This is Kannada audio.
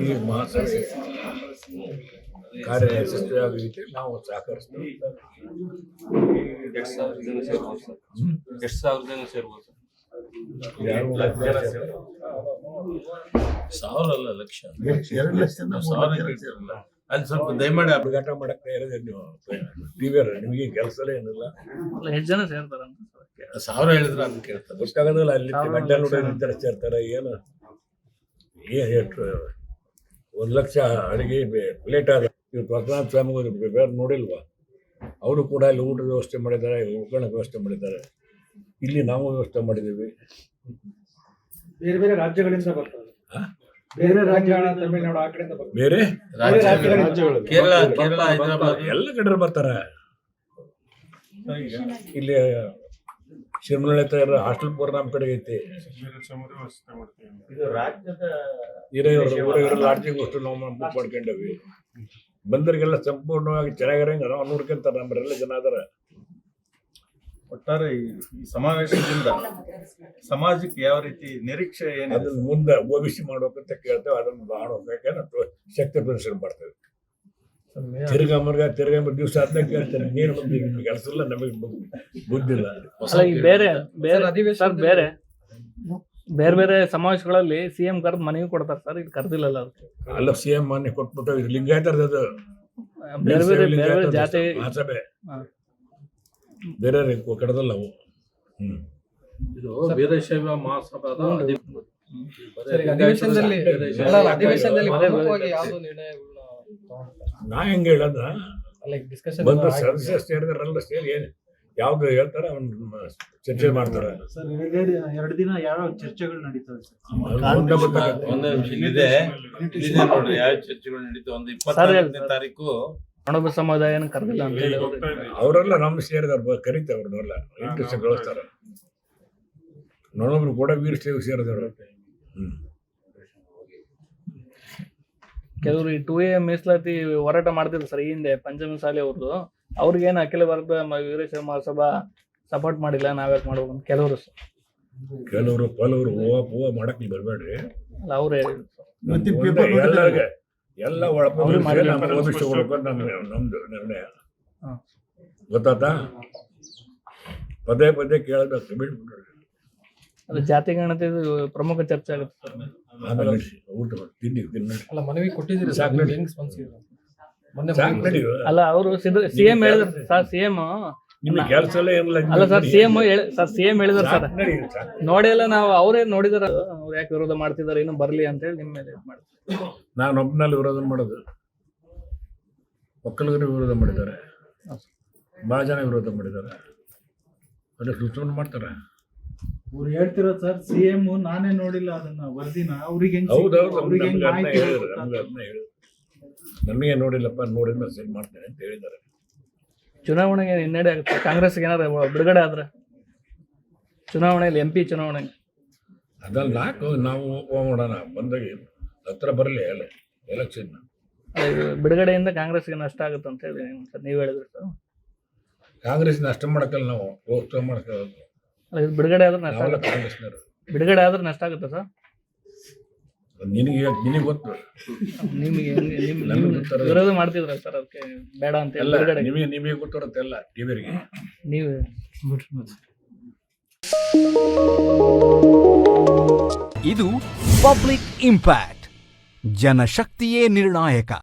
ಈ ಮಹಾಸಭೆ ಕಾರ್ಯ ಯಶಸ್ವಿಯಾಗಲಿಕ್ಕೆ ನಾವು ಸಹಕರಿಸ್ತೀವಿ ಎಷ್ಟು ಸಾವಿರ ಜನ ಸೇರ್ಬೋದು ಸರ್ ಎಷ್ಟು ಸಾವಿರ ಜನ ಸೇರ್ಬೋದು ಸರ್ ಯಾರು ಲಕ್ಷ ಎರಡು ಲಕ್ಷದಿಂದ ಸಾವಿರ ಕೇಳ್ತಿರಲ್ಲ ಅಲ್ಲಿ ಸ್ವಲ್ಪ ದಯಮಾಡಿ ಅಪಘಾತ ಮಾಡಕ್ಕೆ ಇರೋದೇ ನೀವು ಟಿವಿಯರ್ ನಿಮಗೆ ಕೆಲಸನೇ ಏನಿಲ್ಲ ಎಷ್ಟು ಜನ ಸೇರ್ತಾರಂತ ಸರ್? ಸಾವಿರ ಹೇಳಿದ್ರೆ ಅದನ್ನ ಕೇಳ್ತಾರೆ ಗೊತ್ತಾಗೋದಿಲ್ಲ ಅಲ್ಲಿ ಗಂಟೆ. ನೋಡಿ ಸೇರ್ತಾರೆ ಏನು ಎಷ್ಟು ಒಂದು ಲಕ್ಷ ಅಡಿಗೆ ಪ್ಲೇಟ್ ಆದ ಇವ್ರು ಸ್ವಾಮಿ ಬೇರೆ ನೋಡಿಲ್ವಾ? ಅವರು ಕೂಡ ಇಲ್ಲಿ ಊಟದ ವ್ಯವಸ್ಥೆ ಮಾಡಿದ್ದಾರೆ ಉಳ್ಕೊಳ್ಳೋಕೆ ವ್ಯವಸ್ಥೆ ಮಾಡಿದ್ದಾರೆ. ಇಲ್ಲಿ ನಾವು ವ್ಯವಸ್ಥೆ ಮಾಡಿದ್ದೀವಿ. ಬೇರೆ ಬೇರೆ ರಾಜ್ಯಗಳಿಂದ ಬರ್ತಾರೆ? ಬೇರೆ ರಾಜ್ಯಗಳ ತಮಿಳುನಾಡು ಆ ಕಡೆಯಿಂದ ಬರ್ತಾರೆ ಬೇರೆ? ರಾಜ್ಯಗಳು. ಕೇರಳ ಕೇರಳ ಎಲ್ಲ ಕಡೆ ಬರ್ತಾರೆ. ಇಲ್ಲಿ ಶಿರ್ಮಳೆ ತಯಾರ ಹಾಸ್ಟೆಲ್ ಪೂರ್ ನಮ್ಮ ಕಡೆ ಐತಿ. ಇದು ರಾಜ್ಯದ ಹಿರಿಯವರು ಲಾಡ್ಜಿಗೆ ಅಷ್ಟು ನಾವು ಬುಕ್ ಮಾಡ್ಕೊಂಡೇವಿ. ಬಂದರಿಗೆಲ್ಲ ಸಂಪೂರ್ಣವಾಗಿ ಚೆನ್ನಾಗಿರಂಗ ನಾವು ನೋಡ್ಕೊಂತಾರೆ ನಮ್ಮರೆಲ್ಲ ಜನ ಅದರ. ಒಟ್ಟಾರೆ ಈ ಸಮಾವೇಶದಿಂದ ಸಮಾಜಕ್ಕೆ ಯಾವ ರೀತಿ ನಿರೀಕ್ಷೆ ಏನು ಅದನ್ನ ಮುಂದೆ ಓಬಿಸಿ ಮಾಡ್ಬೇಕಂತ ಕೇಳ್ತೇವೆ ಅದನ್ನು ನಾವು ಶಕ್ತಿ ಪ್ರದರ್ಶನ ಮಾಡ್ತೇವೆ. ತಿರ್ಗಾ ಮರ್ಗ ತಿರ್ಗಾ ದಿವಸ ಅದನ್ನ ಕೇಳ್ತೇನೆ ನೀನು ಬಂದು ನಿಮ್ಗೆ ಕೆಲಸ ಇಲ್ಲ ನಮಗೆ ಬುದ್ಧಿಲ್ಲ ಬುದ್ಧಿ ಹೊಸ ಈಗ ಬೇರೆ ಬೇರೆ ಸರ್ ಬೇರೆ ಬೇರೆ ಬೇರೆ ಸಮಾವೇಶಗಳಲ್ಲಿ ಸಿಎಂ ಕರೆದು ಮನೆಗೆ ಕೊಡ್ತಾರೆ ಸರ್ ಇದು ಕರ್ದಿಲ್ಲಲ್ಲ ಅದಕ್ಕೆ ಅಲ್ಲ ಸಿಎಂ ಮನೆ ಕೊಟ್ಬಿಟ್ಟು ಇದು ಲಿಂಗಾಯತರದ ಅದು ಬೇರೆ ಬೇರೆ ಬೇರೆ ಬೇರೆ ಜಾತಿ. ಬೇರೆ ಕಡದಲ್ಲ ಅವು ಹ್ಮ್ ಇದು ವೀರಶೈವ ಮಹಾಸಭಾದ ಅಧಿ- ಅಧಿವೇಶನದಲ್ಲಿ ಅಧಿವೇಶನದಲ್ಲಿ ಪ್ರಮುಖವಾಗಿ. ಯಾವ್ದು ನಿರ್ಣಯಗಳನ್ನ? ನಾ ಹೆಂಗೆ ಹೇಳದ? ಲೈಕ್ ಡಿಸ್ಕಷನ್ ಬಂದು ಸದಸ್ಯ ಸೇರಿದಾರಲ್ಲ ಸೇರಿ ಏನು ಯಾವ್ದು ಹೇಳ್ತಾರೆ ಅವ್ನ ಚರ್ಚೆ ಮಾಡ್ತಾರೆ. ಸರ್ ಎರಡು ದಿನ ಯಾವ ಚರ್ಚೆಗಳು ನಡೀತವೆ. ಒಂದೇ ಇಲ್ಲಿದೆ ಇಲ್ಲಿದೆ ನೋಡ್ರಿ ಯಾವ ಚರ್ಚೆಗಳು ನಡೀತಾವೆ? ಒಂದು ಇಪ್ಪತ್ತಾರನೇ ತಾರೀಕು ಒಣಬ ಸಮುದಾಯನ ಕರೆದಿಲ್ಲ ಅಂತ ಹೇಳಿ. ಅವ್ರು. ಅವರೆಲ್ಲ ನಮ್ಮ ಸೇರಿದವ್ರು ಕರೀತಾರೆ ಅವ್ರನ್ನೆಲ್ಲ ಇಂಟ್ರೆಸ್ಟ್ ಗಳಿಸ್ತಾರೆ ನೊಣೊಬ್ರು ಕೂಡ ವೀರ ಸೇವೆ ಸೇರಿದವರು. ಹ್ಮ್. ಕೆಲವರು ಈ ಟೂ ಎ ಮೀಸಲಾತಿ ಹೋರಾಟ ಮಾಡ್ತಿದ್ರು ಸರ್ ಈ ಹಿಂದೆ ಪಂಚಮ ಶಾಲೆ ಅವ್ರದ್ದು ಅವ್ರಿಗೇನು ಅಖಿಲ ಭಾರತ ವೀರೇಶ್ವರ ವೀರಶೈವ ಮಹಾಸಭಾ ಸಪೋರ್ಟ್ ಮಾಡಿಲ್ಲ ನಾವ್ಯಾಕೆ ಮಾಡ್ಬೇಕು ಅಂತ ಕೆಲವರು ಕೆಲವರು ಪಲವರು ಹೂವ ಪೂವ ಮಾಡಕ್ ಬರಬೇಡ್ರಿ. ಅಲ್ಲ ಅವ್ರೇ ಹೇಳಿದ್ರು ಎಲ್ಲರಿಗೆ ಎಲ್ಲ. ನಮ್ಮ ಕೊಡ್ಬೇಕು ನಮ್ಮ ನಮ್ದು ನಿರ್ಣಯ. ಹಾ. ಗೊತ್ತಾತಾ ಪದೇ ಪದೇ ಕೇಳಬೇಕು ಅದು ಜಾತಿ ಗಣತಿ ಪ್ರಮುಖ ಚರ್ಚೆ ಆಗುತ್ತೆ ಸರ್. ಆಮೇಲೆ ಊಟ ಮಾಡಿ ತಿನ್ನಿ ತಿನ್ನಿ ಅಲ್ಲ ಮನವಿ ಕೊಟ್ಟಿದ್ದೀರಿ ಸಾಕು ಹೆಂಗ್ ಸ್ಪಂದಿಸಿದ್ರು ಮೊನ್ನೆ ಸಾಕು ಮನವಿ ನಡಿ ಅಲ್ಲ ಅವರು ಸಿಎಂ ಹೇಳಿದ್ರು ಸರ್. ಸಿಎಂ ನಿಮ್ಗೆ ಕೆಲಸ ಎಲ್ಲ ಏನಿಲ್ಲ ಅಲ್ಲ ಸರ್ ಸಿಎಂ ಸರ್ ಸಿಎಂ ಹೇಳಿದ್ರು ಸರ್. ಸಾಕು ನಡಿ, ಸಾಕು. ನೋಡಿಲ್ಲ ನಾವು ಅವರೇ ನೋಡಿದಾರ. ಅವ್ರು ಯಾಕೆ ವಿರೋಧ ಮಾಡ್ತಿದಾರೆ ಏನು ಬರ್ಲಿ ಅಂತ ಹೇಳಿ ನಿಮ್ಮ ಮೇಲೆ ಇದ್ ಮಾಡ್ತೀವಿ ನಾನು ಒಬ್ಬನಲ್ಲಿ ವಿರೋಧ ಮಾಡೋದು. ಒಕ್ಕಲಿಗರು ವಿರೋಧ ಮಾಡಿದ್ದಾರೆ. ಭಾಳ ಜನ ವಿರೋಧ ಮಾಡಿದ್ದಾರೆ. ಅದಕ್ಕೆ ಸುತ್ತಮುತ್ತ ಮಾಡ್ತಾರೆ. ಅವ್ರು ಹೇಳ್ತಿರೋದು ಸರ್ ಸಿಎಂ ನಾನೇ ನೋಡಿಲ್ಲ ಅದನ್ನ ವರದಿನ. ಅವ್ರಿಗೆ ನಮ್ಗೆ ನೋಡಿಲ್ಲಪ್ಪ ನೋಡಿ ಮೆಸೇಜ್ ಮಾಡ್ತೇನೆ ಅಂತ ಹೇಳಿದ್ದಾರೆ. ಚುನಾವಣೆಗೆ ಹಿನ್ನಡೆ ಆಗುತ್ತೆ. ಕಾಂಗ್ರೆಸ್ಗೆ ಏನಾದ್ರು ಬಿಡುಗಡೆ ಆದ್ರೆ? ಚುನಾವಣೆಯಲ್ಲಿ ಎಂ ಪಿ ಚುನಾವಣೆ. ಅದ್ರಲ್ಲಿ ನಾಲ್ಕು ನಾವು ಮಾಡೋಣ ಬಂದಾಗ ಹತ್ರ ಬರಲಿ ಎಲ್ಲ ಎಲೆಕ್ಷನ್ ಬಿಡುಗಡೆಯಿಂದ ಕಾಂಗ್ರೆಸ್ಗೆ ನಷ್ಟ ಆಗುತ್ತೆ ಅಂತ ಹೇಳಿ ಸರ್ ನೀವು ಹೇಳಿದ್ರಿ ಸರ್. ಕಾಂಗ್ರೆಸ್ ನಷ್ಟ ಮಾಡಕ್ಕಲ್ಲ ನಾವು ಹೋಗ್ತಾ ಮಾಡ್ಕೊಳ್ಳೋದು ಅಲ್ಲ, ಇದು ಬಿಡುಗಡೆ ಆದ್ರೆ ನಷ್ಟ ನಾವೆಲ್ಲ ಆಗುತ್ತೆ? ಕಾಂಗ್ರೆಸ್ನವರು? ಬಿಡುಗಡೆ ಆದ್ರೆ ನಷ್ಟ ಆಗುತ್ತೆ ಸರ್? ನಿನಗೆ ನಿನಗೆ ಗೊತ್ತು. ನಿಮಗೆ ಹೆಂಗೆ- ನಿಮ್ ನಮ್ಗೆ ನಿಮ್ ಗೊತ್ತಿರೋದು. ವಿರೋಧ ಮಾಡ್ತಿದ್ರ ಸರ್ ಅದಕ್ಕೆ? ಬೇಡ ಅಂತ ಎಲ್ಲ ಬಿಡುಗಡೆ ನಿಮಗೆ ನಿಮಗೆ ಗೊತ್ತಿರುತ್ತೆ ಎಲ್ಲ ಟಿವಿಯರಿಗೆ ನೀವು ಇದು ಪಬ್ಲಿಕ್ ಇಂಪ್ಯಾಕ್ಟ್ ಜನಶಕ್ತಿಯೇ ನಿರ್ಣಾಯಕ.